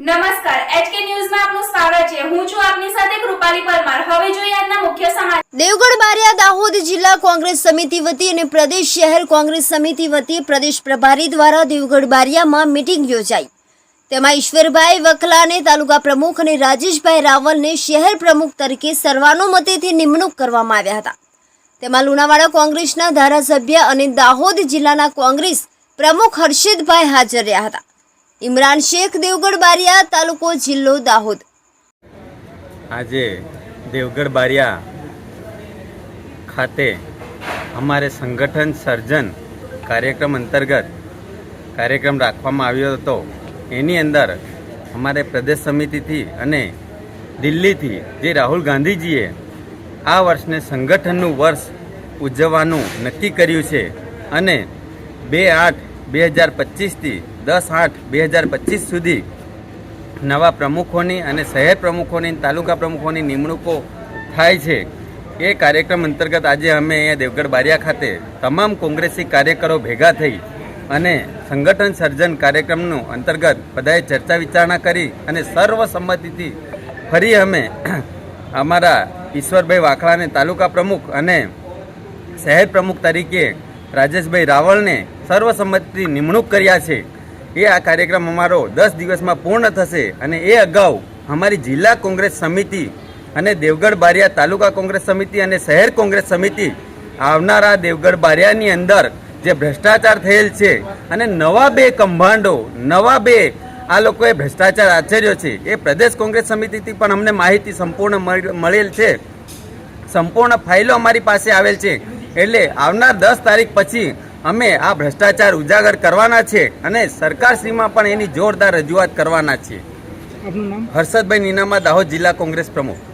નમસ્કાર, એચકે ન્યૂઝમાં દેવગઢ બારિયા દાહોદ જિલ્લા કોંગ્રેસ સમિતિ વતી અને પ્રદેશ શહેર કોંગ્રેસ સમિતિ વતી પ્રદેશ પ્રભારી દ્વારા દેવગઢ બારિયામાં મીટિંગ યોજાઈ. તેમાં ઈશ્વરભાઈ વકલાને તાલુકા પ્રમુખ અને રાજેશભાઈ રાવલને શહેર પ્રમુખ તરીકે સર્વાનુમતિથી નિમણૂક કરવામાં આવ્યા હતા. તેમાં લુણાવાડા કોંગ્રેસના ધારાસભ્ય અને દાહોદ જિલ્લાના કોંગ્રેસ પ્રમુખ હર્ષિદભાઈ હાજર રહ્યા હતા. ઇમરાન શેખ, દેવગઢ બારિયા તાલુકો જિલ્લો દાહોદ. આજે દેવગઢ બારિયા ખાતે અમારે સંગઠન સર્જન કાર્યક્રમ અંતર્ગત કાર્યક્રમ રાખવામાં આવ્યો હતો. એની અંદર અમારે પ્રદેશ સમિતિથી અને દિલ્હીથી જે રાહુલ ગાંધીજીએ આ વર્ષને સંગઠનનું વર્ષ ઉજવવાનું નક્કી કર્યું છે અને બે આઠ બે હજાર પચીસથી દસ આઠ બે હજાર પચીસ સુધી નવા પ્રમુખોની અને શહેર પ્રમુખોની તાલુકા પ્રમુખોની નિમણૂકો થાય છે. એ કાર્યક્રમ અંતર્ગત આજે અમે અહીંયા દેવગઢ બારિયા ખાતે તમામ કોંગ્રેસી કાર્યકરો ભેગા થઈ અને સંગઠન સર્જન કાર્યક્રમનું અંતર્ગત બધાએ ચર્ચા વિચારણા કરી અને સર્વસંમતિથી ફરી અમે અમારા ઈશ્વરભાઈ વાખડાને તાલુકા પ્રમુખ અને શહેર પ્રમુખ તરીકે રાજેશભાઈ રાવળને સર્વસંમતિથી નિમણૂક કર્યા છે. એ આ કાર્યક્રમ અમારો દસ દિવસમાં પૂર્ણ થશે અને એ અગાઉ અમારી જિલ્લા કોંગ્રેસ સમિતિ અને દેવગઢ બારિયા તાલુકા કોંગ્રેસ સમિતિ અને શહેર કોંગ્રેસ સમિતિ આવનારા દેવગઢ બારિયાની અંદર જે ભ્રષ્ટાચાર થયેલ છે અને નવા બે કંભાંડો, નવા બે આ લોકોએ ભ્રષ્ટાચાર આચર્યો છે, એ પ્રદેશ કોંગ્રેસ સમિતિથી પણ અમને માહિતી સંપૂર્ણ મળ- મળેલ છે. સંપૂર્ણ ફાઇલો અમારી પાસે આવેલ છે. એટલે આવનાર દસ તારીખ પછી અમે આ ભ્રષ્ટાચાર ઉજાગર કરવાના છે અને સરકારશ્રીમાં પણ એની જોરદાર રજૂઆત કરવાના છીએ હર્ષદભાઈ નીનામા દાહોદ જિલ્લા કોંગ્રેસ પ્રમુખ.